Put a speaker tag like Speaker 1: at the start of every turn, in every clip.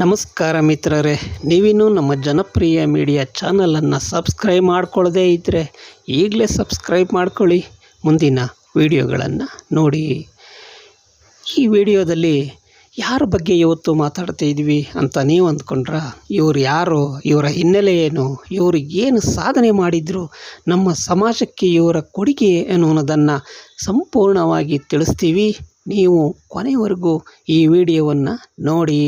Speaker 1: ನಮಸ್ಕಾರ ಮಿತ್ರರೇ, ನೀವಿನ್ನೂ ನಮ್ಮ ಜನಪ್ರಿಯ ಮೀಡಿಯಾ ಚಾನಲನ್ನು ಸಬ್ಸ್ಕ್ರೈಬ್ ಮಾಡ್ಕೊಳ್ಳದೇ ಇದ್ದರೆ ಈಗಲೇ ಸಬ್ಸ್ಕ್ರೈಬ್ ಮಾಡ್ಕೊಳ್ಳಿ. ಮುಂದಿನ ವಿಡಿಯೋಗಳನ್ನು ನೋಡಿ. ಈ ವಿಡಿಯೋದಲ್ಲಿ ಯಾರ ಬಗ್ಗೆ ಇವತ್ತು ಮಾತಾಡ್ತಾ ಇದ್ವಿ ಅಂತ ನೀವು ಅಂದ್ಕೊಂಡ್ರ, ಇವರು ಯಾರು, ಇವರ ಹಿನ್ನೆಲೆ ಏನು, ಇವರು ಏನು ಸಾಧನೆ ಮಾಡಿದ್ರು, ನಮ್ಮ ಸಮಾಜಕ್ಕೆ ಇವರ ಕೊಡುಗೆ ಏನು ಅನ್ನೋದನ್ನು ಸಂಪೂರ್ಣವಾಗಿ ತಿಳಿಸ್ತೀವಿ. ನೀವು ಕೊನೆವರೆಗೂ ಈ ವಿಡಿಯೋವನ್ನು ನೋಡಿ.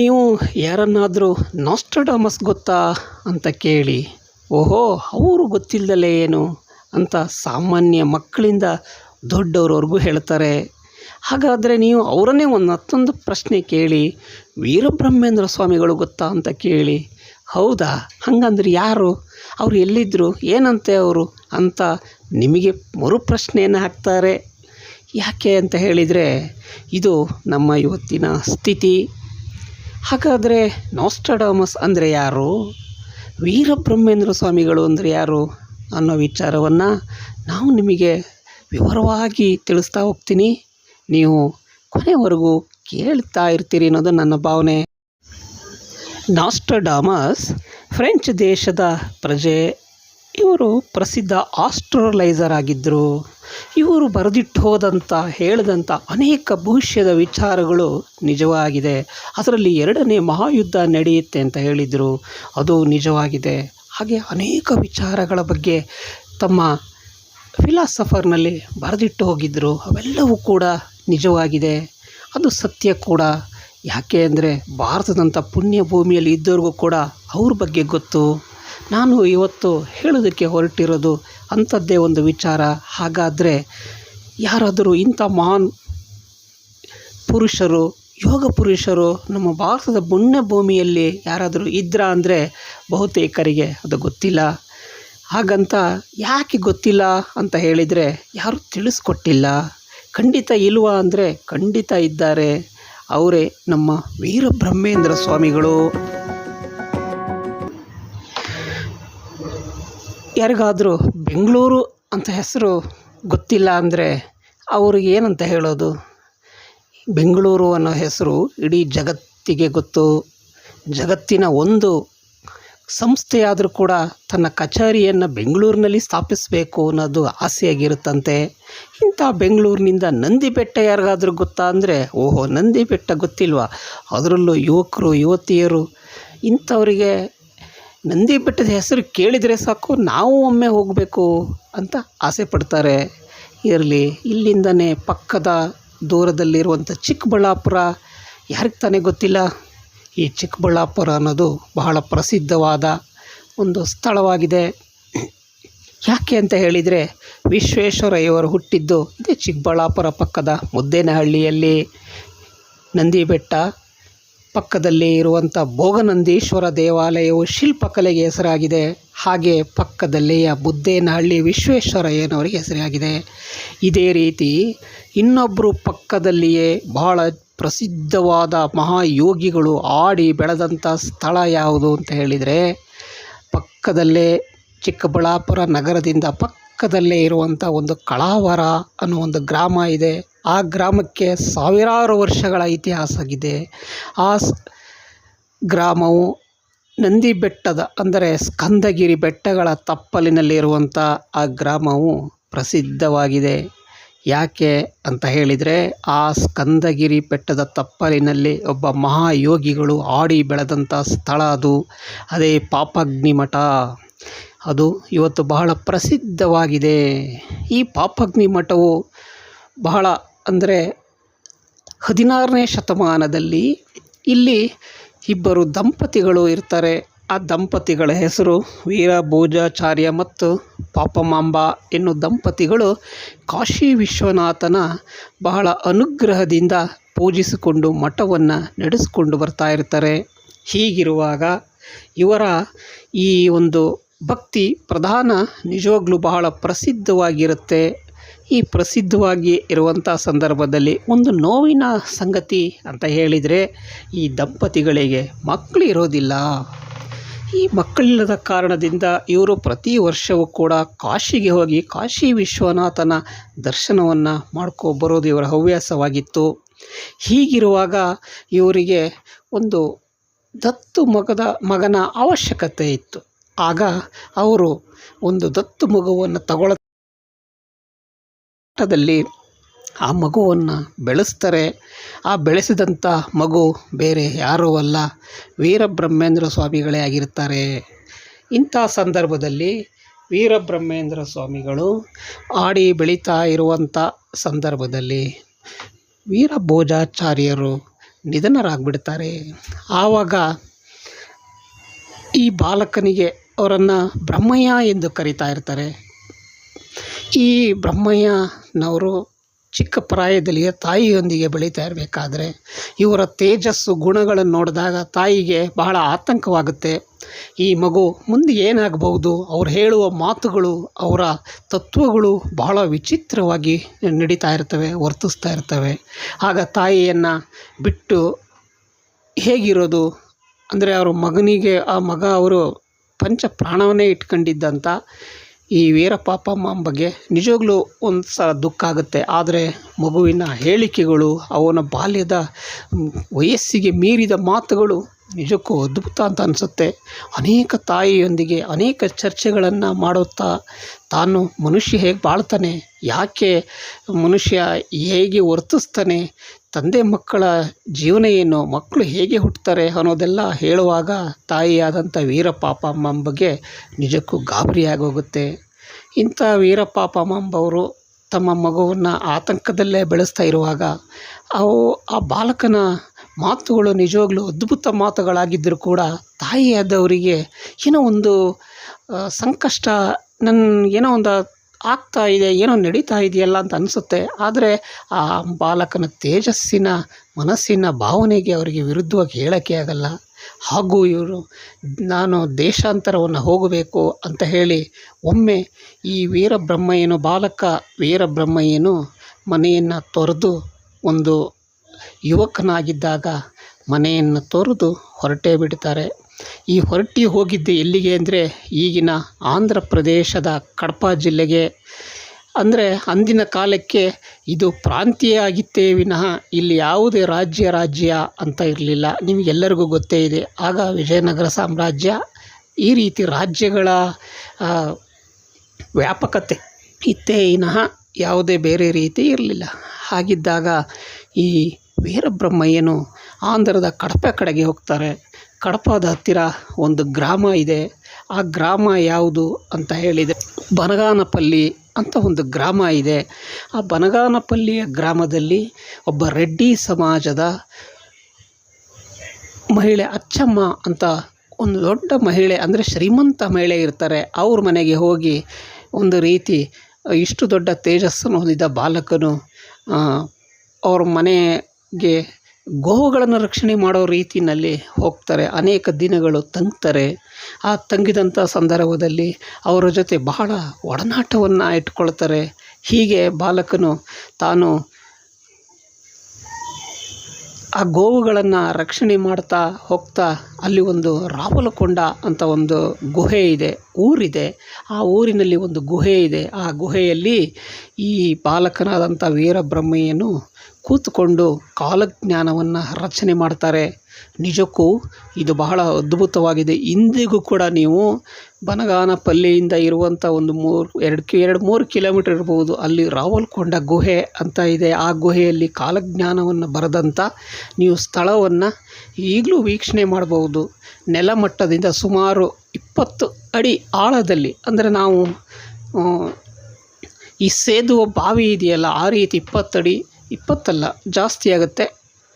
Speaker 1: ನೀವು ಯಾರನ್ನಾದರೂ ನಾಸ್ಟ್ರಡಾಮಸ್ ಗೊತ್ತಾ ಅಂತ ಕೇಳಿ, ಓಹೋ, ಅವರು ಗೊತ್ತಿಲ್ಲದಲೇ ಏನು ಅಂತ ಸಾಮಾನ್ಯ ಮಕ್ಕಳಿಂದ ದೊಡ್ಡವ್ರವ್ರಿಗೂ ಹೇಳ್ತಾರೆ. ಹಾಗಾದರೆ ನೀವು ಅವರನ್ನೇ ಒಂದು ಮತ್ತೊಂದು ಪ್ರಶ್ನೆ ಕೇಳಿ, ವೀರಬ್ರಹ್ಮೇಂದ್ರ ಸ್ವಾಮಿಗಳು ಗೊತ್ತಾ ಅಂತ ಕೇಳಿ, ಹೌದಾ, ಹಾಗಂದ್ರೆ ಯಾರು, ಅವರು ಎಲ್ಲಿದ್ದರು ಏನಂತೆ ಅವರು ಅಂತ ನಿಮಗೆ ಮರುಪ್ರಶ್ನೆಯನ್ನು ಹಾಕ್ತಾರೆ. ಯಾಕೆ ಅಂತ ಹೇಳಿದರೆ, ಇದು ನಮ್ಮ ಇವತ್ತಿನ ಸ್ಥಿತಿ. ಹಾಗಾದರೆ ನಾಸ್ಟ್ರಡಾಮಸ್ ಅಂದರೆ ಯಾರು? ವೀರಬ್ರಹ್ಮೇಂದ್ರ ಸ್ವಾಮಿಗಳು ಅಂದರೆ ಯಾರು ಅನ್ನೋ ವಿಚಾರವನ್ನು ನಾವು ನಿಮಗೆ ವಿವರವಾಗಿ ತಿಳಿಸ್ತಾ ಹೋಗ್ತೀನಿ. ನೀವು ಕೊನೆವರೆಗೂ ಕೇಳ್ತಾ ಇರ್ತೀರಿ ಅನ್ನೋದು ನನ್ನ ಭಾವನೆ. ನಾಸ್ಟ್ರಡಾಮಸ್ ಫ್ರೆಂಚ್ ದೇಶದ ಪ್ರಜೆ. ಇವರು ಪ್ರಸಿದ್ಧ ಆಸ್ಟ್ರಲೈಸರ್ ಆಗಿದ್ದರು ಇವರು ಬರೆದಿಟ್ಟು ಹೋದಂಥ ಹೇಳಿದಂಥ ಅನೇಕ ಭವಿಷ್ಯದ ವಿಚಾರಗಳು ನಿಜವಾಗಿದೆ. ಅದರಲ್ಲಿ ಎರಡನೇ ಮಹಾಯುದ್ಧ ನಡೆಯುತ್ತೆ ಅಂತ ಹೇಳಿದರು. ಅದು ನಿಜವಾಗಿದೆ. ಹಾಗೆ ಅನೇಕ ವಿಚಾರಗಳ ಬಗ್ಗೆ ತಮ್ಮ ಫಿಲಾಸಫರ್ನಲ್ಲಿ ಬರೆದಿಟ್ಟು ಹೋಗಿದ್ದರು ಅವೆಲ್ಲವೂ ಕೂಡ ನಿಜವಾಗಿದೆ. ಅದು ಸತ್ಯ ಕೂಡ. ಯಾಕೆ ಅಂದರೆ ಭಾರತದಂಥ ಪುಣ್ಯ ಭೂಮಿಯಲ್ಲಿ ಇದ್ದವ್ರಿಗೂ ಕೂಡ ಅವ್ರ ಬಗ್ಗೆ ಗೊತ್ತು. ನಾನು ಇವತ್ತು ಹೇಳೋದಕ್ಕೆ ಹೊರಟಿರೋದು ಅಂಥದ್ದೇ ಒಂದು ವಿಚಾರ. ಹಾಗಾದರೆ ಯಾರಾದರೂ ಇಂಥ ಮಹಾನ್ ಪುರುಷರು, ಯೋಗ ಪುರುಷರು ನಮ್ಮ ಭಾರತದ ಪುಣ್ಯ ಭೂಮಿಯಲ್ಲಿ ಯಾರಾದರೂ ಇದ್ರಾ ಅಂದರೆ ಬಹುತೇಕರಿಗೆ ಅದು ಗೊತ್ತಿಲ್ಲ. ಹಾಗಂತ ಯಾಕೆ ಗೊತ್ತಿಲ್ಲ ಅಂತ ಹೇಳಿದರೆ ಯಾರೂ ತಿಳಿಸ್ಕೊಟ್ಟಿಲ್ಲ. ಖಂಡಿತ ಇಲ್ವಾ ಅಂದರೆ ಖಂಡಿತ ಇದ್ದಾರೆ. ಅವರೇ ನಮ್ಮ ವೀರಬ್ರಹ್ಮೇಂದ್ರ ಸ್ವಾಮಿಗಳು. ಯಾರಿಗಾದರೂ ಬೆಂಗಳೂರು ಅಂತ ಹೆಸರು ಗೊತ್ತಿಲ್ಲ ಅಂದರೆ ಅವ್ರಿಗೆ ಏನಂತ ಹೇಳೋದು? ಬೆಂಗಳೂರು ಅನ್ನೋ ಹೆಸರು ಇಡೀ ಜಗತ್ತಿಗೆ ಗೊತ್ತು. ಜಗತ್ತಿನ ಒಂದು ಸಂಸ್ಥೆಯಾದರೂ ಕೂಡ ತನ್ನ ಕಚೇರಿಯನ್ನು ಬೆಂಗಳೂರಿನಲ್ಲಿ ಸ್ಥಾಪಿಸಬೇಕು ಅನ್ನೋದು ಆಸೆಯಾಗಿರುತ್ತಂತೆ. ಇಂಥ ಬೆಂಗಳೂರಿನಿಂದ ನಂದಿ ಬೆಟ್ಟ ಯಾರಿಗಾದ್ರೂ ಗೊತ್ತಾ ಅಂದರೆ, ಓಹೋ ನಂದಿ ಬೆಟ್ಟ ಗೊತ್ತಿಲ್ವಾ? ಅದರಲ್ಲೂ ಯುವಕರು, ಯುವತಿಯರು ಇಂಥವರಿಗೆ ನಂದಿ ಬೆಟ್ಟದ ಹೆಸರು ಕೇಳಿದರೆ ಸಾಕು, ನಾವು ಒಮ್ಮೆ ಹೋಗಬೇಕು ಅಂತ ಆಸೆ ಪಡ್ತಾರೆ. ಇರಲಿ, ಇಲ್ಲಿಂದನೇ ಪಕ್ಕದ ದೂರದಲ್ಲಿರುವಂಥ ಚಿಕ್ಕಬಳ್ಳಾಪುರ, ಯಾರಿಗೆ ತಾನೇ ಗೊತ್ತಿಲ್ಲ? ಈ ಚಿಕ್ಕಬಳ್ಳಾಪುರ ಅನ್ನೋದು ಬಹಳ ಪ್ರಸಿದ್ಧವಾದ ಒಂದು ಸ್ಥಳವಾಗಿದೆ. ಯಾಕೆ ಅಂತ ಹೇಳಿದರೆ, ವಿಶ್ವೇಶ್ವರಯ್ಯವರು ಹುಟ್ಟಿದ್ದು ಇದೇ ಚಿಕ್ಕಬಳ್ಳಾಪುರ ಪಕ್ಕದ ಮುದ್ದೇನಹಳ್ಳಿಯಲ್ಲಿ. ನಂದಿ ಬೆಟ್ಟ ಪಕ್ಕದಲ್ಲಿ ಇರುವಂಥ ಭೋಗನಂದೀಶ್ವರ ದೇವಾಲಯವು ಶಿಲ್ಪಕಲೆಗೆ ಹೆಸರಾಗಿದೆ. ಹಾಗೆ ಪಕ್ಕದಲ್ಲಿಯ ಬುದ್ದೇನಹಳ್ಳಿ ವಿಶ್ವೇಶ್ವರಯ್ಯನವರಿಗೆ ಹೆಸರಾಗಿದೆ. ಇದೇ ರೀತಿ ಇನ್ನೊಬ್ಬರು ಪಕ್ಕದಲ್ಲಿಯೇ ಬಹಳ ಪ್ರಸಿದ್ಧವಾದ ಮಹಾಯೋಗಿಗಳು ಆಡಿ ಬೆಳೆದಂಥ ಸ್ಥಳ ಯಾವುದು ಅಂತ ಹೇಳಿದರೆ, ಪಕ್ಕದಲ್ಲೇ ಚಿಕ್ಕಬಳ್ಳಾಪುರ ನಗರದಿಂದ ಪಕ್ಕದಲ್ಲೇ ಇರುವಂಥ ಒಂದು ಕಳಾವರ ಅನ್ನೋ ಒಂದು ಗ್ರಾಮ ಇದೆ. ಆ ಗ್ರಾಮಕ್ಕೆ ಸಾವಿರಾರು ವರ್ಷಗಳ ಇತಿಹಾಸವಿದೆ. ಆ ಗ್ರಾಮವು ನಂದಿ ಬೆಟ್ಟದ ಅಂದರೆ ಸ್ಕಂದಗಿರಿ ಬೆಟ್ಟಗಳ ತಪ್ಪಲಿನಲ್ಲಿರುವಂಥ ಆ ಗ್ರಾಮವು ಪ್ರಸಿದ್ಧವಾಗಿದೆ. ಯಾಕೆ ಅಂತ ಹೇಳಿದರೆ, ಆ ಸ್ಕಂದಗಿರಿ ಬೆಟ್ಟದ ತಪ್ಪಲಿನಲ್ಲಿ ಒಬ್ಬ ಮಹಾಯೋಗಿಗಳು ಆಡಿ ಬೆಳೆದಂಥ ಸ್ಥಳ ಅದು. ಅದೇ ಪಾಪಗ್ನಿ ಮಠ ಅದು ಇವತ್ತು ಬಹಳ ಪ್ರಸಿದ್ಧವಾಗಿದೆ. ಈ ಪಾಪಗ್ನಿ ಮಠವು ಬಹಳ ಅಂದರೆ ಹದಿನಾರನೇ ಶತಮಾನದಲ್ಲಿ ಇಲ್ಲಿ ಇಬ್ಬರು ದಂಪತಿಗಳು ಇರ್ತಾರೆ. ಆ ದಂಪತಿಗಳ ಹೆಸರು ವೀರಭೋಜಾಚಾರ್ಯ ಮತ್ತು ಪಾಪಮಾಂಬ ಎನ್ನು ದಂಪತಿಗಳು ಕಾಶಿ ವಿಶ್ವನಾಥನ ಬಹಳ ಅನುಗ್ರಹದಿಂದ ಪೂಜಿಸಿಕೊಂಡು ಮಠವನ್ನು ನಡೆಸಿಕೊಂಡು ಬರ್ತಾ ಇರ್ತಾರೆ. ಹೀಗಿರುವಾಗ ಇವರ ಈ ಒಂದು ಭಕ್ತಿ ಪ್ರಧಾನ ನಿಜವಾಗ್ಲೂ ಬಹಳ ಪ್ರಸಿದ್ಧವಾಗಿರುತ್ತೆ. ಈ ಪ್ರಸಿದ್ಧವಾಗಿ ಇರುವಂಥ ಸಂದರ್ಭದಲ್ಲಿ ಒಂದು ನೋವಿನ ಸಂಗತಿ ಅಂತ ಹೇಳಿದರೆ ಈ ದಂಪತಿಗಳಿಗೆ ಮಕ್ಕಳು ಇರೋದಿಲ್ಲ. ಈ ಮಕ್ಕಳಿಲ್ಲದ ಕಾರಣದಿಂದ ಇವರು ಪ್ರತಿ ವರ್ಷವೂ ಕೂಡ ಕಾಶಿಗೆ ಹೋಗಿ ಕಾಶಿ ವಿಶ್ವನಾಥನ ದರ್ಶನವನ್ನು ಮಾಡ್ಕೊ ಬರೋದು ಇವರ ಹವ್ಯಾಸವಾಗಿತ್ತು. ಹೀಗಿರುವಾಗ ಇವರಿಗೆ ಒಂದು ದತ್ತು ಮಗದ ಮಗನ ಅವಶ್ಯಕತೆ ಇತ್ತು. ಆಗ ಅವರು ಒಂದು ದತ್ತು ಮಗುವನ್ನು ತಗೊಳ ದಲ್ಲಿ ಆ ಮಗುವನ್ನು ಬೆಳೆಸ್ತಾರೆ. ಆ ಬೆಳೆಸಿದಂಥ ಮಗು ಬೇರೆ ಯಾರೂ ಅಲ್ಲ. ವೀರಬ್ರಹ್ಮೇಂದ್ರ ಸ್ವಾಮಿಗಳೇ ಆಗಿರ್ತಾರೆ. ಇಂಥ ಸಂದರ್ಭದಲ್ಲಿ ವೀರಬ್ರಹ್ಮೇಂದ್ರ ಸ್ವಾಮಿಗಳು ಆಡಿ ಬೆಳೀತಾ ಇರುವಂಥ ಸಂದರ್ಭದಲ್ಲಿ ವೀರಭೋಜಾಚಾರ್ಯರು ನಿಧನರಾಗ್ಬಿಡ್ತಾರೆ. ಆವಾಗ ಈ ಬಾಲಕನಿಗೆ ಅವರನ್ನು ಬ್ರಹ್ಮಯ್ಯ ಎಂದು ಕರೀತಾ ಇರ್ತಾರೆ. ಈ ಬ್ರಹ್ಮಯ್ಯನವರು ಚಿಕ್ಕ ಪ್ರಾಯದಲ್ಲಿಯೇ ತಾಯಿಯೊಂದಿಗೆ ಬೆಳೀತಾ ಇರಬೇಕಾದ್ರೆ ಇವರ ತೇಜಸ್ಸು ಗುಣಗಳನ್ನು ನೋಡಿದಾಗ ತಾಯಿಗೆ ಬಹಳ ಆತಂಕವಾಗುತ್ತೆ. ಈ ಮಗು ಮುಂದೆ ಏನಾಗಬಹುದು? ಅವ್ರು ಹೇಳುವ ಮಾತುಗಳು, ಅವರ ತತ್ವಗಳು ಬಹಳ ವಿಚಿತ್ರವಾಗಿ ನಡೀತಾ ಇರ್ತವೆ, ವರ್ತಿಸ್ತಾ ಇರ್ತವೆ. ಆಗ ತಾಯಿಯನ್ನು ಬಿಟ್ಟು ಹೇಗಿರೋದು? ಅಂದರೆ ಅವ್ರ ಮಗನಿಗೆ, ಆ ಮಗ ಅವರು ಪಂಚ ಪ್ರಾಣವನ್ನೇ ಇಟ್ಕೊಂಡಿದ್ದಂಥ ಈ ವೀರಪಾಪಮ್ಮ ಬಗ್ಗೆ ನಿಜವಾಗ್ಲೂ ಒಂದು ಸಲ ದುಃಖ ಆಗುತ್ತೆ. ಆದರೆ ಮಗುವಿನ ಹೇಳಿಕೆಗಳು, ಅವನ ಬಾಲ್ಯದ ವಯಸ್ಸಿಗೆ ಮೀರಿದ ಮಾತುಗಳು ನಿಜಕ್ಕೂ ಅದ್ಭುತ ಅಂತ ಅನಿಸುತ್ತೆ. ಅನೇಕ ತಾಯಿಯೊಂದಿಗೆ ಅನೇಕ ಚರ್ಚೆಗಳನ್ನು ಮಾಡುತ್ತಾ ತಾನು ಮನುಷ್ಯ ಹೇಗೆ ಬಾಳ್ತಾನೆ, ಯಾಕೆ ಮನುಷ್ಯ ಹೇಗೆ ವರ್ತಿಸ್ತಾನೆ ತಂದೆ ಮಕ್ಕಳ ಜೀವನ ಏನು ಮಕ್ಕಳು ಹೇಗೆ ಹುಟ್ಟುತ್ತಾರೆ ಅನ್ನೋದೆಲ್ಲ ಹೇಳುವಾಗ ತಾಯಿಯಾದಂಥ ವೀರಪಾಪಮ್ಮನ ಬಗ್ಗೆ ನಿಜಕ್ಕೂ ಗಾಬರಿಯಾಗೋಗುತ್ತೆ ಇಂಥ ವೀರಪಾಪಮ್ಮಂಬವರು ತಮ್ಮ ಮಗುವನ್ನು ಆತಂಕದಲ್ಲೇ ಬೆಳೆಸ್ತಾ ಇರುವಾಗ, ಅವು ಆ ಬಾಲಕನ ಮಾತುಗಳು ನಿಜವಾಗ್ಲೂ ಅದ್ಭುತ ಮಾತುಗಳಾಗಿದ್ದರೂ ಕೂಡ ತಾಯಿಯಾದವರಿಗೆ ಏನೋ ಒಂದು ಸಂಕಷ್ಟ ನನ್ನ ಏನೋ ಒಂದು ಆಗ್ತಾ ಇದೆ, ಏನೋ ನಡೀತಾ ಇದೆಯಲ್ಲ ಅಂತ ಅನಿಸುತ್ತೆ. ಆದರೆ ಆ ಬಾಲಕನ ತೇಜಸ್ಸಿನ ಮನಸ್ಸಿನ ಭಾವನೆಗೆ ಅವರಿಗೆ ವಿರುದ್ಧವಾಗಿ ಹೇಳೋಕ್ಕೆ ಆಗಲ್ಲ. ಹಾಗೂ ಇವರು, ನಾನು ದೇಶಾಂತರವನ್ನು ಹೋಗಬೇಕು ಅಂತ ಹೇಳಿ ಒಮ್ಮೆ ಈ ವೀರಬ್ರಹ್ಮಯ್ಯನು ಬಾಲಕ ವೀರಬ್ರಹ್ಮಯ್ಯನು ಮನೆಯನ್ನು ತೊರೆದು ಒಂದು ಯುವಕನಾಗಿದ್ದಾಗ ಮನೆಯನ್ನು ತೊರೆದು ಹೊರಟೇ ಬಿಡ್ತಾರೆ. ಈ ಹೊರಟಿ ಹೋಗಿದ್ದು ಎಲ್ಲಿಗೆ ಅಂದರೆ ಈಗಿನ ಆಂಧ್ರ ಪ್ರದೇಶದ ಕಡಪ ಜಿಲ್ಲೆಗೆ. ಅಂದರೆ ಅಂದಿನ ಕಾಲಕ್ಕೆ ಇದು ಪ್ರಾಂತೀಯ ಆಗಿತ್ತೇ ವಿನಃ ಇಲ್ಲಿ ಯಾವುದೇ ರಾಜ್ಯ ರಾಜ್ಯ ಅಂತ ಇರಲಿಲ್ಲ. ನಿಮಗೆಲ್ಲರಿಗೂ ಗೊತ್ತೇ ಇದೆ. ಆಗ ವಿಜಯನಗರ ಸಾಮ್ರಾಜ್ಯ ಈ ರೀತಿ ರಾಜ್ಯಗಳ ವ್ಯಾಪಕತೆ ಇತ್ತೇ ವಿನಃ ಯಾವುದೇ ಬೇರೆ ರೀತಿ ಇರಲಿಲ್ಲ. ಹಾಗಿದ್ದಾಗ ಈ ವೀರಬ್ರಹ್ಮಯ್ಯನು ಆಂಧ್ರದ ಕಡಪೆ ಕಡೆಗೆ ಹೋಗ್ತಾರೆ. ಕಡಪದ ಹತ್ತಿರ ಒಂದು ಗ್ರಾಮ ಇದೆ. ಆ ಗ್ರಾಮ ಯಾವುದು ಅಂತ ಹೇಳಿದೆ ಬನಗಾನಪಲ್ಲಿ ಅಂತ ಒಂದು ಗ್ರಾಮ ಇದೆ. ಆ ಬನಗಾನಪಲ್ಲಿಯ ಗ್ರಾಮದಲ್ಲಿ ಒಬ್ಬ ರೆಡ್ಡಿ ಸಮಾಜದ ಮಹಿಳೆ ಅಚ್ಚಮ್ಮ ಅಂತ ಒಂದು ದೊಡ್ಡ ಮಹಿಳೆ, ಅಂದರೆ ಶ್ರೀಮಂತ ಮಹಿಳೆ ಇರ್ತಾರೆ. ಅವ್ರ ಮನೆಗೆ ಹೋಗಿ ಒಂದು ರೀತಿ ಇಷ್ಟು ದೊಡ್ಡ ತೇಜಸ್ಸನ್ನು ಹೊಂದಿದ್ದ ಬಾಲಕನು ಅವ್ರ ಮನೆಗೆ ಗೋವುಗಳನ್ನು ರಕ್ಷಣೆ ಮಾಡೋ ರೀತಿಯಲ್ಲಿ ಹೋಗ್ತಾರೆ, ಅನೇಕ ದಿನಗಳು ತಂಗ್ತಾರೆ ಆ ತಂಗಿದಂಥ ಸಂದರ್ಭದಲ್ಲಿ ಅವರ ಜೊತೆ ಬಹಳ ಒಡನಾಟವನ್ನು ಇಟ್ಕೊಳ್ತಾರೆ ಹೀಗೆ ಬಾಲಕನು ತಾನು ಆ ಗೋವುಗಳನ್ನು ರಕ್ಷಣೆ ಮಾಡ್ತಾ ಹೋಗ್ತಾ ಅಲ್ಲಿ ಒಂದು ರಾವಲಕೊಂಡ ಅಂತ ಒಂದು ಗುಹೆ ಇದೆ, ಊರಿದೆ. ಆ ಊರಿನಲ್ಲಿ ಒಂದು ಗುಹೆ ಇದೆ. ಆ ಗುಹೆಯಲ್ಲಿ ಈ ಬಾಲಕನಾದಂಥ ವೀರಬ್ರಹ್ಮಯ್ಯನು ಕೂತ್ಕೊಂಡು ಕಾಲಜ್ಞಾನವನ್ನು ರಚನೆ ಮಾಡ್ತಾರೆ. ನಿಜಕ್ಕೂ ಇದು ಬಹಳ ಅದ್ಭುತವಾಗಿದೆ. ಇಂದಿಗೂ ಕೂಡ ನೀವು ಬನಗಾನಪಲ್ಲಿಯಿಂದ ಇರುವಂಥ ಒಂದು ಮೂರು, ಎರಡು ಕಿ, ಎರಡು ಮೂರು ಕಿಲೋಮೀಟರ್ ಇರ್ಬೋದು. ಅಲ್ಲಿ ರಾವಲ್ಕೊಂಡ ಗುಹೆ ಅಂತ ಇದೆ. ಆ ಗುಹೆಯಲ್ಲಿ ಕಾಲಜ್ಞಾನವನ್ನು ಬರೆದಂಥ ನೀವು ಸ್ಥಳವನ್ನು ಈಗಲೂ ವೀಕ್ಷಣೆ ಮಾಡಬಹುದು ನೆಲಮಟ್ಟದಿಂದ ಸುಮಾರು ಇಪ್ಪತ್ತು ಅಡಿ ಆಳದಲ್ಲಿ. ಅಂದರೆ ನಾವು ಈ ಸೇದುವ ಬಾವಿ ಇದೆಯಲ್ಲ, ಆ ರೀತಿ ಇಪ್ಪತ್ತಡಿ ಇಪ್ಪತ್ತಲ್ಲ, ಜಾಸ್ತಿ ಆಗುತ್ತೆ.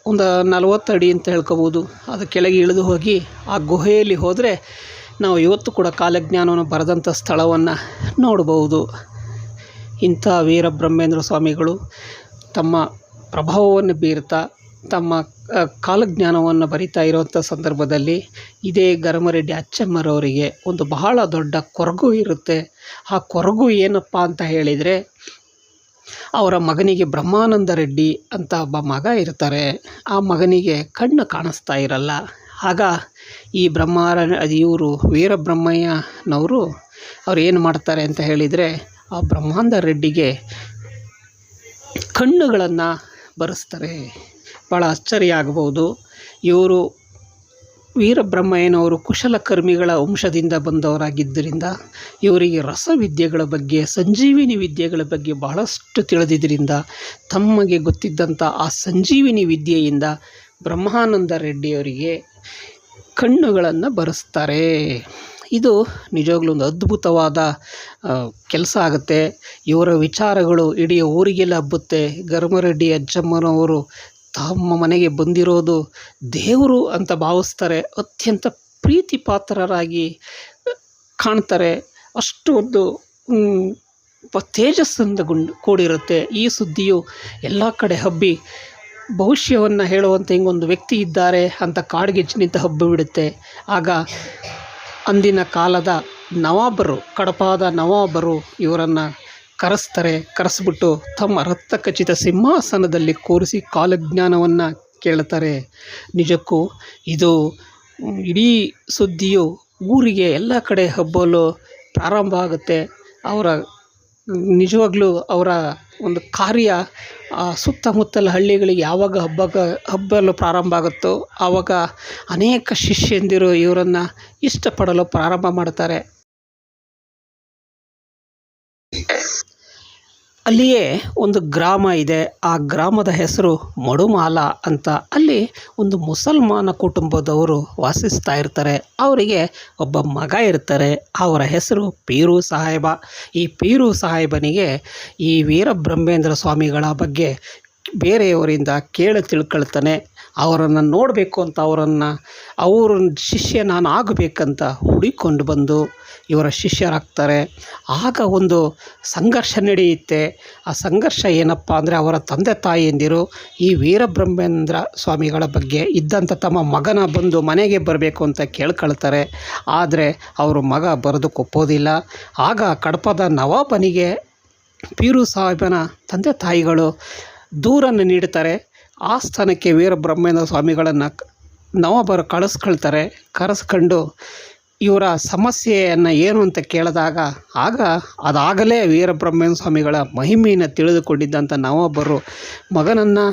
Speaker 1: ಒಂದು ನಲವತ್ತು ಅಡಿ ಅಂತ ಹೇಳ್ಕೊಬೋದು. ಅದು ಕೆಳಗೆ ಇಳಿದು ಹೋಗಿ ಆ ಗುಹೆಯಲ್ಲಿ ಹೋದರೆ ನಾವು ಇವತ್ತು ಕೂಡ ಕಾಲಜ್ಞಾನವನ್ನು ಬರೆದಂಥ ಸ್ಥಳವನ್ನು ನೋಡಬಹುದು. ಇಂಥ ವೀರಬ್ರಹ್ಮೇಂದ್ರ ಸ್ವಾಮಿಗಳು ತಮ್ಮ ಪ್ರಭಾವವನ್ನು ಬೀರ್ತಾ, ತಮ್ಮ ಕಾಲಜ್ಞಾನವನ್ನು ಬರಿತಾ ಇರುವಂಥ ಸಂದರ್ಭದಲ್ಲಿ ಇದೇ ಗರಮರೆಡ್ಡಿ ಅಚ್ಚಮ್ಮರವರಿಗೆ ಒಂದು ಬಹಳ ದೊಡ್ಡ ಕೊರಗು ಇರುತ್ತೆ. ಆ ಕೊರಗು ಏನಪ್ಪ ಅಂತ ಹೇಳಿದರೆ, ಅವರ ಮಗನಿಗೆ ಬ್ರಹ್ಮಾನಂದ ರೆಡ್ಡಿ ಅಂತ ಒಬ್ಬ ಮಗ ಇರ್ತಾರೆ. ಆ ಮಗನಿಗೆ ಕಣ್ಣು ಕಾಣಿಸ್ತಾ ಇರಲ್ಲ. ಆಗ ಈ ಬ್ರಹ್ಮಾರ ಇವರು ವೀರಬ್ರಹ್ಮಯ್ಯನವರು ಅವ್ರು ಏನು ಮಾಡ್ತಾರೆ ಅಂತ ಹೇಳಿದರೆ ಆ ಬ್ರಹ್ಮಾಂಡ ರೆಡ್ಡಿಗೆ ಕಣ್ಣುಗಳನ್ನು ಬರೆಸ್ತಾರೆ. ಭಾಳ ಆಶ್ಚರ್ಯ ಆಗಬಹುದು ಇವರು ವೀರಬ್ರಹ್ಮಯ್ಯನವರು ಕುಶಲಕರ್ಮಿಗಳ ವಂಶದಿಂದ ಬಂದವರಾಗಿದ್ದರಿಂದ ಇವರಿಗೆ ರಸವಿದ್ಯೆಗಳ ಬಗ್ಗೆ, ಸಂಜೀವಿನಿ ವಿದ್ಯೆಗಳ ಬಗ್ಗೆ ಬಹಳಷ್ಟು ತಿಳಿದಿದ್ದರಿಂದ ತಮಗೆ ಗೊತ್ತಿದ್ದಂಥ ಆ ಸಂಜೀವಿನಿ ವಿದ್ಯೆಯಿಂದ ಬ್ರಹ್ಮಾನಂದ ರೆಡ್ಡಿಯವರಿಗೆ ಕಣ್ಣುಗಳನ್ನು ಬರೆಸ್ತಾರೆ. ಇದು ನಿಜವಾಗ್ಲೂ ಒಂದು ಅದ್ಭುತವಾದ ಕೆಲಸ ಆಗುತ್ತೆ. ಇವರ ವಿಚಾರಗಳು ಇಡೀ ಊರಿಗೆಲ್ಲ ಹಬ್ಬುತ್ತೆ. ಗರ್ಮರೆಡ್ಡಿ ಅಜ್ಜಮ್ಮನವರು ತಮ್ಮ ಮನೆಗೆ ಬಂದಿರೋದು ದೇವರು ಅಂತ ಭಾವಿಸ್ತಾರೆ. ಅತ್ಯಂತ ಪ್ರೀತಿ ಪಾತ್ರರಾಗಿ ಕಾಣ್ತಾರೆ. ಅಷ್ಟು ಒಂದು ತೇಜಸ್ಸಿಂದ ಗುಂಡ್, ಕೂಡಿರುತ್ತೆ. ಈ ಸುದ್ದಿಯು ಎಲ್ಲ ಕಡೆ ಹಬ್ಬಿ ಭವಿಷ್ಯವನ್ನು ಹೇಳುವಂಥ ಹಿಂಗೊಂದು ವ್ಯಕ್ತಿ ಇದ್ದಾರೆ ಅಂತ ಕಾಡ್ಗಿಚ್ಚಿನಿಂದ ಹಬ್ಬ ಬಿಡುತ್ತೆ. ಆಗ ಅಂದಿನ ಕಾಲದ ನವಾಬರು, ಕಡಪಾದ ನವಾಬರು ಇವರನ್ನು ಕರೆಸ್ತಾರೆ. ಕರೆಸ್ಬಿಟ್ಟು ತಮ್ಮ ರಕ್ತ ಖಚಿತ ಸಿಂಹಾಸನದಲ್ಲಿ ಕೂರಿಸಿ ಕಾಲಜ್ಞಾನವನ್ನು ಕೇಳ್ತಾರೆ. ನಿಜಕ್ಕೂ ಇದು ಇಡೀ ಸುದ್ದಿಯು ಊರಿಗೆ ಎಲ್ಲ ಕಡೆ ಹಬ್ಬಲು ಪ್ರಾರಂಭ ಆಗುತ್ತೆ. ಅವರ ನಿಜವಾಗ್ಲೂ ಅವರ ಒಂದು ಕಾರ್ಯ, ಆ ಸುತ್ತಮುತ್ತಲ ಹಳ್ಳಿಗಳಿಗೆ ಯಾವಾಗ ಹಬ್ಬಕ್ಕೆ ಹಬ್ಬಲು ಪ್ರಾರಂಭ ಆಗುತ್ತೋ, ಆವಾಗ ಅನೇಕ ಶಿಷ್ಯಂದಿರು ಇವರನ್ನು ಇಷ್ಟಪಡಲು ಪ್ರಾರಂಭ ಮಾಡ್ತಾರೆ. ಅಲ್ಲಿಯೇ ಒಂದು ಗ್ರಾಮ ಇದೆ. ಆ ಗ್ರಾಮದ ಹೆಸರು ಮಡುಮಾಲ ಅಂತ. ಅಲ್ಲಿ ಒಂದು ಮುಸಲ್ಮಾನ ಕುಟುಂಬದವರು ವಾಸಿಸ್ತಾ ಇರ್ತಾರೆ. ಅವರಿಗೆ ಒಬ್ಬ ಮಗ ಇರ್ತಾರೆ. ಅವರ ಹೆಸರು ಪೀರು ಸಾಹೇಬ. ಈ ಪೀರು ಸಾಹೇಬನಿಗೆ ಈ ವೀರಬ್ರಹ್ಮೇಂದ್ರ ಸ್ವಾಮಿಗಳ ಬಗ್ಗೆ ಬೇರೆಯವರಿಂದ ಕೇಳಿ ತಿಳ್ಕೊಳ್ತಾನೆ. ಅವರನ್ನು ನೋಡಬೇಕು ಅಂತ ಅವರನ್ನು, ಅವ್ರ ಶಿಷ್ಯ ನಾನು ಆಗಬೇಕಂತ ಹುಡಿಕೊಂಡು ಬಂದು ಇವರ ಶಿಷ್ಯರಾಗ್ತಾರೆ. ಆಗ ಒಂದು ಸಂಘರ್ಷ ನಡೆಯುತ್ತೆ. ಆ ಸಂಘರ್ಷ ಏನಪ್ಪ ಅಂದರೆ ಅವರ ತಂದೆ ತಾಯಿಯಂದಿರು ಈ ವೀರಬ್ರಹ್ಮೇಂದ್ರ ಸ್ವಾಮಿಗಳ ಬಗ್ಗೆ ಇದ್ದಂಥ ತಮ್ಮ ಮಗನ ಬಂದು ಮನೆಗೆ ಬರಬೇಕು ಅಂತ ಕೇಳ್ಕೊಳ್ತಾರೆ. ಆದರೆ ಅವರು ಮಗ ಬರೆದು ಕೊಪ್ಪೋದಿಲ್ಲ. ಆಗ ಕಡಪದ ನವಾಬನಿಗೆ ಪೀರು ಸಾಹೇಬನ ತಂದೆ ತಾಯಿಗಳು ದೂರನ್ನು ನೀಡ್ತಾರೆ. ಆ ಸ್ಥಾನಕ್ಕೆ ವೀರಬ್ರಹ್ಮೇಂದ್ರ ಸ್ವಾಮಿಗಳನ್ನು ನವಾಬರು ಕಳಿಸ್ಕೊಳ್ತಾರೆ. ಕರೆಸ್ಕೊಂಡು ಇವರ ಸಮಸ್ಯೆಯನ್ನು ಏನು ಅಂತ ಕೇಳಿದಾಗ, ಆಗ ಅದಾಗಲೇ ವೀರಬ್ರಹ್ಮೇಂದ್ರ ಸ್ವಾಮಿಗಳ ಮಹಿಮೆಯನ್ನು ತಿಳಿದುಕೊಂಡಿದ್ದಂಥ ನಾವೊಬ್ಬರು ಮಗನನ್ನು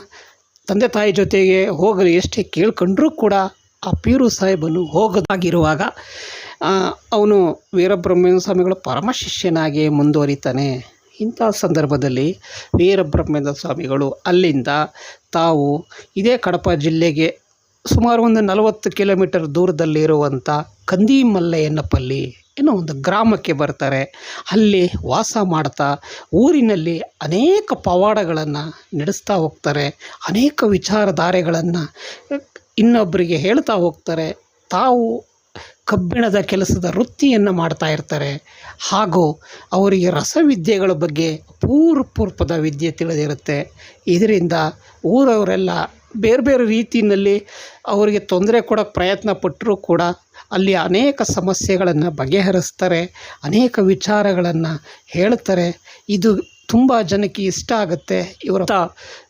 Speaker 1: ತಂದೆ ತಾಯಿ ಜೊತೆಗೆ ಹೋಗಲು ಎಷ್ಟೇ ಕೇಳ್ಕೊಂಡ್ರೂ ಕೂಡ ಆ ಪೀರು ಸಾಹೇಬನು ಹೋಗದಾಗಿರುವಾಗ ಅವನು ವೀರಬ್ರಹ್ಮೇಂದ್ರ ಸ್ವಾಮಿಗಳ ಪರಮ ಶಿಷ್ಯನಾಗಿ ಮುಂದುವರಿತಾನೆ. ಇಂಥ ಸಂದರ್ಭದಲ್ಲಿ ವೀರಬ್ರಹ್ಮೇಂದ್ರ ಸ್ವಾಮಿಗಳು ಅಲ್ಲಿಂದ ತಾವು ಇದೇ ಕಡಪ ಜಿಲ್ಲೆಗೆ ಸುಮಾರು ಒಂದು ನಲವತ್ತು ಕಿಲೋಮೀಟರ್ ದೂರದಲ್ಲಿರುವಂಥ ಕಂದೀಮಲ್ಲೆಯನ್ನಪಲ್ಲಿ ಏನೋ ಒಂದು ಗ್ರಾಮಕ್ಕೆ ಬರ್ತಾರೆ. ಅಲ್ಲಿ ವಾಸ ಮಾಡ್ತಾ ಊರಿನಲ್ಲಿ ಅನೇಕ ಪವಾಡಗಳನ್ನು ನಡೆಸ್ತಾ ಹೋಗ್ತಾರೆ. ಅನೇಕ ವಿಚಾರಧಾರೆಗಳನ್ನು ಇನ್ನೊಬ್ಬರಿಗೆ ಹೇಳ್ತಾ ಹೋಗ್ತಾರೆ. ತಾವು ಕಬ್ಬಿಣದ ಕೆಲಸದ ವೃತ್ತಿಯನ್ನು ಮಾಡ್ತಾ ಇರ್ತಾರೆ. ಹಾಗೂ ಅವರಿಗೆ ರಸವಿದ್ಯೆಗಳ ಬಗ್ಗೆ ಪೂರ್ವಪೂರ್ವದ ವಿದ್ಯೆ ತಿಳಿದಿರುತ್ತೆ. ಇದರಿಂದ ಊರವರೆಲ್ಲ ಬೇರೆ ಬೇರೆ ರೀತಿಯಲ್ಲಿ ಅವರಿಗೆ ತೊಂದರೆ ಕೊಡೋಕ್ಕೆ ಪ್ರಯತ್ನ ಪಟ್ಟರೂ ಕೂಡ ಅಲ್ಲಿ ಅನೇಕ ಸಮಸ್ಯೆಗಳನ್ನು ಬಗೆಹರಿಸ್ತಾರೆ, ಅನೇಕ ವಿಚಾರಗಳನ್ನು ಹೇಳ್ತಾರೆ. ಇದು ತುಂಬ ಜನಕ್ಕೆ ಇಷ್ಟ ಆಗುತ್ತೆ. ಇವರ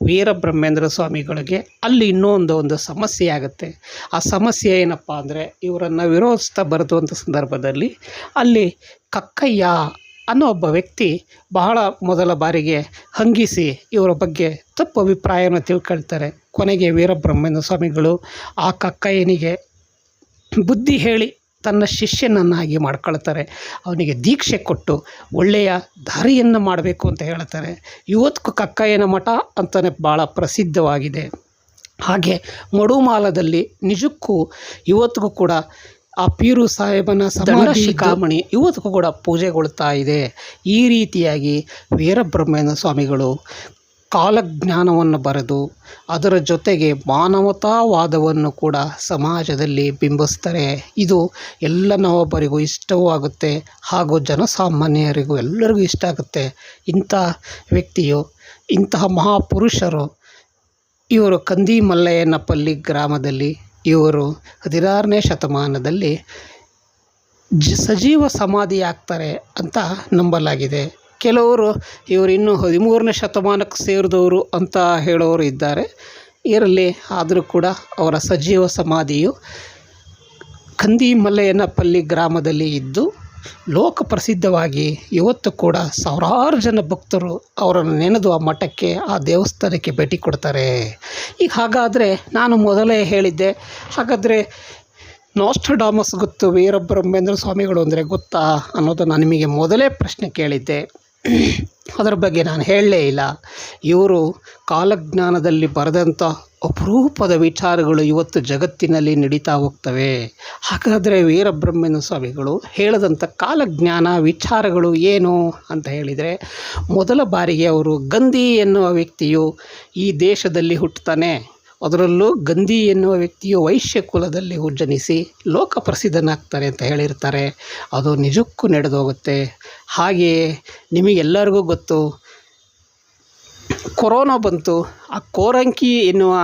Speaker 1: ವೀರಬ್ರಹ್ಮೇಂದ್ರ ಸ್ವಾಮಿಗಳಿಗೆ ಅಲ್ಲಿ ಇನ್ನೊಂದು ಒಂದು ಸಮಸ್ಯೆ ಆಗುತ್ತೆ. ಆ ಸಮಸ್ಯೆ ಏನಪ್ಪ ಅಂದರೆ ಇವರನ್ನು ವಿರೋಧಿಸ್ತಾ ಬರೆದುವಂಥ ಸಂದರ್ಭದಲ್ಲಿ ಅಲ್ಲಿ ಕಕ್ಕಯ್ಯ ಅನ್ನೋ ಒಬ್ಬ ವ್ಯಕ್ತಿ ಬಹಳ ಮೊದಲ ಬಾರಿಗೆ ಹಂಗಿಸಿ ಇವರ ಬಗ್ಗೆ ತಪ್ಪು ಅಭಿಪ್ರಾಯವನ್ನು ತಿಳ್ಕೊಳ್ತಾರೆ. ಕೊನೆಗೆ ವೀರಬ್ರಹ್ಮೇಂದ್ರ ಸ್ವಾಮಿಗಳು ಆ ಕಕ್ಕಯ್ಯನಿಗೆ ಬುದ್ಧಿ ಹೇಳಿ ತನ್ನ ಶಿಷ್ಯನನ್ನಾಗಿ ಮಾಡ್ಕೊಳ್ತಾರೆ. ಅವನಿಗೆ ದೀಕ್ಷೆ ಕೊಟ್ಟು ಒಳ್ಳೆಯ ದಾರಿಯನ್ನು ಮಾಡಬೇಕು ಅಂತ ಹೇಳ್ತಾರೆ. ಇವತ್ತು ಕಕ್ಕಯ್ಯನ ಮಠ ಅಂತಲೇ ಭಾಳ ಪ್ರಸಿದ್ಧವಾಗಿದೆ. ಹಾಗೆ ಮಡುಮಾಲದಲ್ಲಿ ನಿಜಕ್ಕೂ ಇವತ್ತಿಗೂ ಕೂಡ ಆ ಪೀರು ಸಾಹೇಬನ ಸಮಾನ ಶಿಖಾಮಣಿ ಇವತ್ತಿಗೂ ಕೂಡ ಪೂಜೆಗೊಳ್ತಾ ಇದೆ. ಈ ರೀತಿಯಾಗಿ ವೀರಬ್ರಹ್ಮೇಂದ್ರ ಸ್ವಾಮಿಗಳು ಕಾಲಜ್ಞಾನವನ್ನು ಬರೆದು ಅದರ ಜೊತೆಗೆ ಮಾನವತಾವಾದವನ್ನು ಕೂಡ ಸಮಾಜದಲ್ಲಿ ಬಿಂಬಿಸ್ತಾರೆ. ಇದು ಎಲ್ಲ ನವೊಬ್ಬರಿಗೂ ಇಷ್ಟವೂ ಆಗುತ್ತೆ. ಹಾಗೂ ಜನಸಾಮಾನ್ಯರಿಗೂ ಎಲ್ಲರಿಗೂ ಇಷ್ಟ ಆಗುತ್ತೆ. ಇಂಥ ವ್ಯಕ್ತಿಯು, ಇಂತಹ ಮಹಾಪುರುಷರು, ಇವರು ಕಂದಿ ಮಲ್ಲಯ್ಯನಪಲ್ಲಿ ಗ್ರಾಮದಲ್ಲಿ, ಇವರು ಹದಿನಾರನೇ ಶತಮಾನದಲ್ಲಿ ಜ, ಸಜೀವ ಸಮಾಧಿ ಆಗ್ತಾರೆ ಅಂತ ನಂಬಲಾಗಿದೆ. ಕೆಲವರು ಇವರು ಇನ್ನೂ ಹದಿಮೂರನೇ ಶತಮಾನಕ್ಕೆ ಸೇರಿದವರು ಅಂತ ಹೇಳೋರು ಇದ್ದಾರೆ. ಇರಲಿ, ಆದರೂ ಕೂಡ ಅವರ ಸಜೀವ ಸಮಾಧಿಯು ಕಂದಿ ಮಲ್ಲಯ್ಯನಪಲ್ಲಿ ಗ್ರಾಮದಲ್ಲಿ ಇದ್ದು, ಲೋಕ ಪ್ರಸಿದ್ಧವಾಗಿ ಇವತ್ತು ಕೂಡ ಸಾವಿರಾರು ಜನ ಭಕ್ತರು ಅವರನ್ನು ನೆನೆದು ಆ ಮಠಕ್ಕೆ ಆ ದೇವಸ್ಥಾನಕ್ಕೆ ಭೇಟಿ ಕೊಡ್ತಾರೆ. ಈಗ ಹಾಗಾದರೆ ನಾನು ಮೊದಲೇ ಹೇಳಿದ್ದೆ, ಹಾಗಾದರೆ ನಾಸ್ಟ್ರಡಾಮಸ್ ಗೊತ್ತು ವೀರಬ್ರಹ್ಮೇಂದ್ರ ಸ್ವಾಮಿಗಳು ಅಂದರೆ ಗೊತ್ತಾ ಅನ್ನೋದನ್ನು ನಿಮಗೆ ಮೊದಲೇ ಪ್ರಶ್ನೆ ಕೇಳಿದ್ದೆ. ಅದರ ಬಗ್ಗೆ ನಾನು ಹೇಳಲೇ ಇಲ್ಲ. ಇವರು ಕಾಲಜ್ಞಾನದಲ್ಲಿ ಬರೆದಂಥ ಅಪರೂಪದ ವಿಚಾರಗಳು ಇವತ್ತು ಜಗತ್ತಿನಲ್ಲಿ ನಡೀತಾ ಹೋಗ್ತವೆ. ಹಾಗಾದರೆ ವೀರಬ್ರಹ್ಮನ ಸ್ವಾಮಿಗಳು ಹೇಳದಂಥ ಕಾಲಜ್ಞಾನ ವಿಚಾರಗಳು ಏನು ಅಂತ ಹೇಳಿದರೆ, ಮೊದಲ ಬಾರಿಗೆ ಅವರು ಗಂಧಿ ಎನ್ನುವ ವ್ಯಕ್ತಿಯು ಈ ದೇಶದಲ್ಲಿ ಹುಟ್ಟುತ್ತಾನೆ. ಅದರಲ್ಲೂ ಗಂಧಿ ಎನ್ನುವ ವ್ಯಕ್ತಿಯು ವೈಶ್ಯ ಕುಲದಲ್ಲಿ ಜನಿಸಿ ಲೋಕ ಪ್ರಸಿದ್ಧನಾಗ್ತಾರೆ ಅಂತ ಹೇಳಿರ್ತಾರೆ. ಅದು ನಿಜಕ್ಕೂ ನಡೆದೋಗುತ್ತೆ. ಹಾಗೆಯೇ ನಿಮಗೆಲ್ಲರಿಗೂ ಗೊತ್ತು, ಕೊರೋನಾ ಬಂತು. ಆ ಕೋರಂಕಿ ಎನ್ನುವ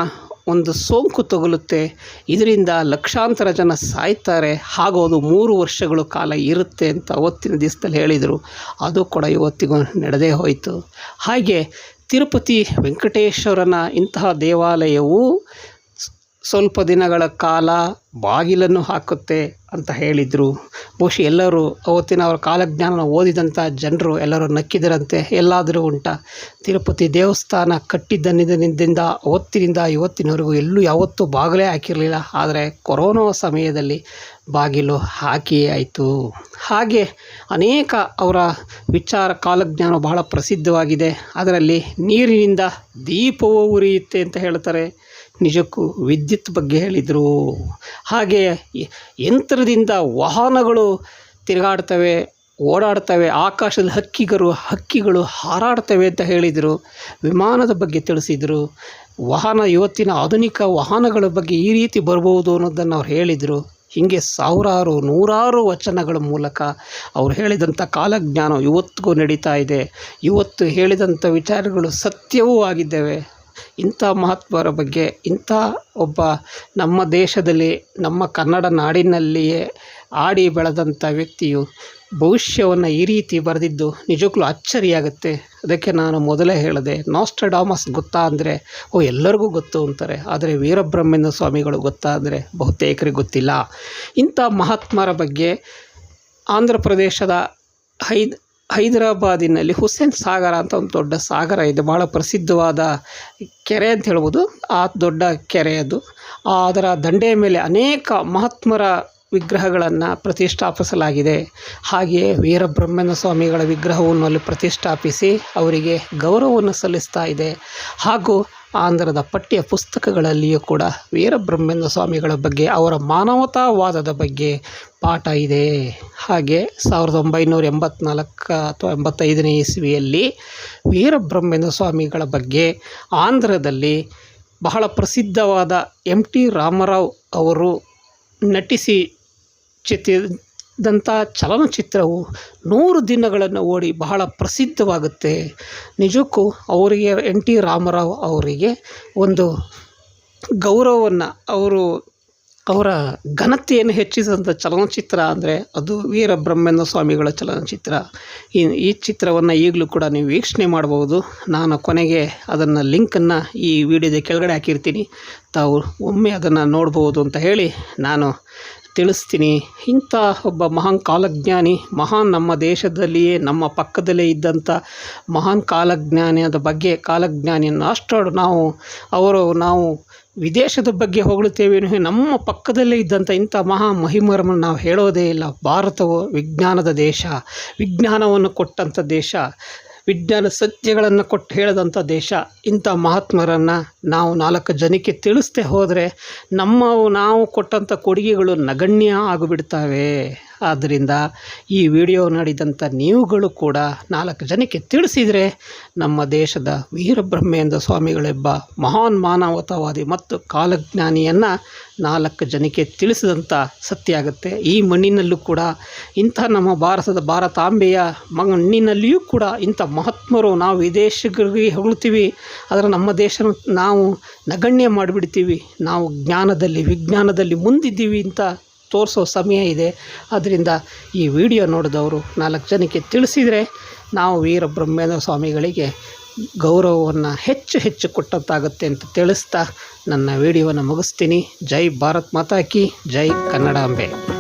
Speaker 1: ಒಂದು ಸೋಂಕು ತಗುಲುತ್ತೆ. ಇದರಿಂದ ಲಕ್ಷಾಂತರ ಜನ ಸಾಯ್ತಾರೆ. ಹಾಗೂ ಅದು ಮೂರು ವರ್ಷಗಳು ಕಾಲ ಇರುತ್ತೆ ಅಂತ ಅವತ್ತಿನ ದಿವಸದಲ್ಲಿ ಹೇಳಿದರು. ಅದು ಕೂಡ ಇವತ್ತಿಗೂ ನಡೆದೇ ಹೋಯಿತು. ಹಾಗೆ ತಿರುಪತಿ ವೆಂಕಟೇಶ್ವರನ ಇಂತಹ ದೇವಾಲಯವು ಸ್ವಲ್ಪ ದಿನಗಳ ಕಾಲ ಬಾಗಿಲನ್ನು ಹಾಕುತ್ತೆ. ಅಂತ ಹೇಳಿದರು. ಬಹುಶಃ ಎಲ್ಲರೂ ಅವತ್ತಿನ ಅವರ ಕಾಲಜ್ಞಾನ ಓದಿದಂಥ ಜನರು ಎಲ್ಲರೂ ನಕ್ಕಿದರಂತೆ ಎಲ್ಲಾದರೂ ಉಂಟ. ತಿರುಪತಿ ದೇವಸ್ಥಾನ ಕಟ್ಟಿದ್ದನಿಂದ ಅವತ್ತಿನಿಂದ ಇವತ್ತಿನವರೆಗೂ ಎಲ್ಲೂ ಯಾವತ್ತೂ ಬಾಗಿಲೇ ಹಾಕಿರಲಿಲ್ಲ. ಆದರೆ ಕೊರೋನಾ ಸಮಯದಲ್ಲಿ ಬಾಗಿಲು ಹಾಕಿಯೇ ಆಯಿತು. ಹಾಗೆ ಅನೇಕ ಅವರ ವಿಚಾರ ಕಾಲಜ್ಞಾನ ಬಹಳ ಪ್ರಸಿದ್ಧವಾಗಿದೆ. ಅದರಲ್ಲಿ ನೀರಿನಿಂದ ದೀಪವು ಉರಿಯುತ್ತೆ ಅಂತ ಹೇಳ್ತಾರೆ. ನಿಜಕ್ಕೂ ವಿದ್ಯುತ್ ಬಗ್ಗೆ ಹೇಳಿದರು. ಹಾಗೆ ಯಂತ್ರದಿಂದ ವಾಹನಗಳು ತಿರುಗಾಡ್ತವೆ, ಓಡಾಡ್ತವೆ, ಆಕಾಶದ ಹಕ್ಕಿಗರು, ಹಕ್ಕಿಗಳು ಹಾರಾಡ್ತವೆ ಅಂತ ಹೇಳಿದರು. ವಿಮಾನದ ಬಗ್ಗೆ ತಿಳಿಸಿದರು. ವಾಹನ, ಇವತ್ತಿನ ಆಧುನಿಕ ವಾಹನಗಳ ಬಗ್ಗೆ ಈ ರೀತಿ ಬರ್ಬೋದು ಅನ್ನೋದನ್ನು ಅವ್ರು ಹೇಳಿದರು. ಹೀಗೆ ಸಾವಿರಾರು, ನೂರಾರು ವಚನಗಳ ಮೂಲಕ ಅವ್ರು ಹೇಳಿದಂಥ ಕಾಲಜ್ಞಾನ ಇವತ್ತಿಗೂ ನಡೀತಾ ಇದೆ. ಇವತ್ತು ಹೇಳಿದಂಥ ವಿಚಾರಗಳು ಸತ್ಯವೂ ಆಗಿದ್ದೇವೆ. ಇಂಥ ಮಹತ್ವರ ಬಗ್ಗೆ, ಇಂಥ ಒಬ್ಬ ನಮ್ಮ ದೇಶದಲ್ಲಿ, ನಮ್ಮ ಕನ್ನಡ ನಾಡಿನಲ್ಲಿಯೇ ಆಡಿ ಬೆಳೆದಂಥ ವ್ಯಕ್ತಿಯು ಭವಿಷ್ಯವನ್ನು ಈ ರೀತಿ ಬರೆದಿದ್ದು ನಿಜಕ್ಕೂ ಅಚ್ಚರಿಯಾಗುತ್ತೆ. ಅದಕ್ಕೆ ನಾನು ಮೊದಲೇ ಹೇಳಿದೆ, ನಾಸ್ಟ್ರಡಾಮಸ್ ಗೊತ್ತಾ ಅಂದರೆ, ಓ, ಎಲ್ಲರಿಗೂ ಗೊತ್ತು ಅಂತಾರೆ. ಆದರೆ ವೀರಬ್ರಹ್ಮೇಂದ್ರ ಸ್ವಾಮಿಗಳು ಗೊತ್ತಾ ಅಂದರೆ, ಬಹುತೇಕರಿಗೆ ಗೊತ್ತಿಲ್ಲ. ಇಂಥ ಮಹಾತ್ಮರ ಬಗ್ಗೆ ಆಂಧ್ರ ಪ್ರದೇಶದ ಹೈದ್ ಹೈದರಾಬಾದಿನಲ್ಲಿ ಹುಸೇನ್ ಸಾಗರ ಅಂತ ಒಂದು ದೊಡ್ಡ ಸಾಗರ ಇದೆ. ಭಾಳ ಪ್ರಸಿದ್ಧವಾದ ಕೆರೆ ಅಂತ ಹೇಳ್ಬೋದು. ಆ ದೊಡ್ಡ ಕೆರೆ ಅದು. ಅದರ ದಂಡೆಯ ಮೇಲೆ ಅನೇಕ ಮಹಾತ್ಮರ ವಿಗ್ರಹಗಳನ್ನು ಪ್ರತಿಷ್ಠಾಪಿಸಲಾಗಿದೆ. ಹಾಗೆಯೇ ವೀರಬ್ರಹ್ಮಣ್ಯ ಸ್ವಾಮಿಗಳ ವಿಗ್ರಹವನ್ನು ಅಲ್ಲಿ ಪ್ರತಿಷ್ಠಾಪಿಸಿ ಅವರಿಗೆ ಗೌರವವನ್ನು ಸಲ್ಲಿಸ್ತಾ ಇದೆ. ಹಾಗೂ ಆಂಧ್ರದ ಪಠ್ಯ ಪುಸ್ತಕಗಳಲ್ಲಿಯೂ ಕೂಡ ವೀರಬ್ರಹ್ಮೇಂದ್ರ ಸ್ವಾಮಿಗಳ ಬಗ್ಗೆ, ಅವರ ಮಾನವತಾವಾದದ ಬಗ್ಗೆ ಪಾಠ ಇದೆ. ಹಾಗೆ ಸಾವಿರದ ಒಂಬೈನೂರ ಎಂಬತ್ನಾಲ್ಕು ಅಥವಾ ಎಂಬತ್ತೈದನೇ ಇಸ್ವಿಯಲ್ಲಿ ವೀರಬ್ರಹ್ಮೇಂದ್ರ ಸ್ವಾಮಿಗಳ ಬಗ್ಗೆ ಆಂಧ್ರದಲ್ಲಿ ಬಹಳ ಪ್ರಸಿದ್ಧವಾದ ಎಂ ಟಿ ರಾಮರಾವ್ ಅವರು ನಟಿಸಿ ಚಿತ್ರಿದಂಥ ಚಲನಚಿತ್ರವು ನೂರು ದಿನಗಳನ್ನು ಓಡಿ ಬಹಳ ಪ್ರಸಿದ್ಧವಾಗುತ್ತೆ. ನಿಜಕ್ಕೂ ಅವರಿಗೆ ಎನ್ ಟಿ ರಾಮರಾವ್ ಅವರಿಗೆ ಒಂದು ಗೌರವವನ್ನು, ಅವರು ಅವರ ಘನತೆಯನ್ನು ಹೆಚ್ಚಿಸಿದಂಥ ಚಲನಚಿತ್ರ ಅಂದರೆ ಅದು ವೀರಬ್ರಹ್ಮೇಂದ್ರ ಸ್ವಾಮಿಗಳ ಚಲನಚಿತ್ರ. ಈ ಈ ಚಿತ್ರವನ್ನು ಈಗಲೂ ಕೂಡ ನೀವು ವೀಕ್ಷಣೆ ಮಾಡ್ಬೋದು. ನಾನು ಕೊನೆಗೆ ಅದನ್ನು ಲಿಂಕನ್ನು ಈ ವಿಡಿಯೋದ ಕೆಳಗಡೆ ಹಾಕಿರ್ತೀನಿ. ತಾವು ಒಮ್ಮೆ ಅದನ್ನು ನೋಡ್ಬೋದು ಅಂತ ಹೇಳಿ ನಾನು ತಿಳಿಸ್ತೀನಿ. ಇಂಥ ಒಬ್ಬ ಮಹಾನ್ ಕಾಲಜ್ಞಾನಿ, ಮಹಾನ್ ನಮ್ಮ ದೇಶದಲ್ಲಿಯೇ, ನಮ್ಮ ಪಕ್ಕದಲ್ಲೇ ಇದ್ದಂಥ ಮಹಾನ್ ಕಾಲಜ್ಞಾನಿಯದ ಬಗ್ಗೆ, ಕಾಲಜ್ಞಾನಿಯನ್ನು ಅಷ್ಟು ನಾವು, ಅವರು ನಾವು ವಿದೇಶದ ಬಗ್ಗೆ ಹೊಗಳುತ್ತೇವೆ ನಮ್ಮ ಪಕ್ಕದಲ್ಲೇ ಇದ್ದಂಥ ಇಂಥ ಮಹಾ ಮಹಿಮರನ್ನು ನಾವು ಹೇಳೋದೇ ಇಲ್ಲ. ಭಾರತವು ವಿಜ್ಞಾನದ ದೇಶ, ವಿಜ್ಞಾನವನ್ನು ಕೊಟ್ಟಂಥ ದೇಶ. ವಿಜ್ಞಾನ ಸತ್ಯಗಳನ್ನು ಕೊಟ್ಟು ಹೇಳಿದಂಥ ದೇಶ, ಇಂಥ ಮಹಾತ್ಮರನ್ನು ನಾವು ನಾಲ್ಕು ಜನಕ್ಕೆ ತಿಳಿಸ್ದೆ ಹೋದರೆ ನಮ್ಮ ನಾವು ಕೊಟ್ಟಂಥ ಕೊಡುಗೆಗಳು ನಗಣ್ಯ ಆಗಿಬಿಡ್ತವೆ ಆದ್ದರಿಂದ ಈ ವಿಡಿಯೋ ನೋಡಿದಂಥ ನೀವುಗಳು ಕೂಡ ನಾಲ್ಕು ಜನಕ್ಕೆ ತಿಳಿಸಿದರೆ ನಮ್ಮ ದೇಶದ ವೀರಬ್ರಹ್ಮೇಂದ್ರ ಸ್ವಾಮಿಗಳೆಬ್ಬ ಮಹಾನ್ ಮಾನವತಾವಾದಿ ಮತ್ತು ಕಾಲಜ್ಞಾನಿಯನ್ನು ನಾಲ್ಕು ಜನಕ್ಕೆ ತಿಳಿಸಿದಂಥ ಸತ್ಯ ಆಗುತ್ತೆ. ಈ ಮಣ್ಣಿನಲ್ಲೂ ಕೂಡ ಇಂಥ ನಮ್ಮ ಭಾರತದ ಭಾರತಾಂಬೆಯ ಮಣ್ಣಿನಲ್ಲಿಯೂ ಕೂಡ ಇಂಥ ಮಹಾತ್ಮರು ನಾವು ವಿದೇಶಗಳಿಗೆ ಹೊಗಳ್ತೀವಿ. ಆದರೆ ನಮ್ಮ ದೇಶ ನಾವು ನಗಣ್ಯ ಮಾಡಿಬಿಡ್ತೀವಿ. ನಾವು ಜ್ಞಾನದಲ್ಲಿ, ವಿಜ್ಞಾನದಲ್ಲಿ ಮುಂದಿದ್ದೀವಿ ಅಂತ ತೋರಿಸೋ ಸಮಯ ಇದೆ. ಆದ್ದರಿಂದ ಈ ವಿಡಿಯೋ ನೋಡಿದವರು ನಾಲ್ಕು ಜನಕ್ಕೆ ತಿಳಿಸಿದರೆ ನಾವು ವೀರಬ್ರಹ್ಮೇಂದ್ರ ಸ್ವಾಮಿಗಳಿಗೆ ಗೌರವವನ್ನು ಹೆಚ್ಚು ಹೆಚ್ಚು ಕೊಟ್ಟಂತಾಗುತ್ತೆ ಅಂತ ತಿಳಿಸ್ತಾ ನನ್ನ ವಿಡಿಯೋವನ್ನು ಮುಗಿಸ್ತೀನಿ. ಜೈ ಭಾರತ್ ಮಾತಾಕಿ ಜೈ ಕನ್ನಡಾಂಬೆ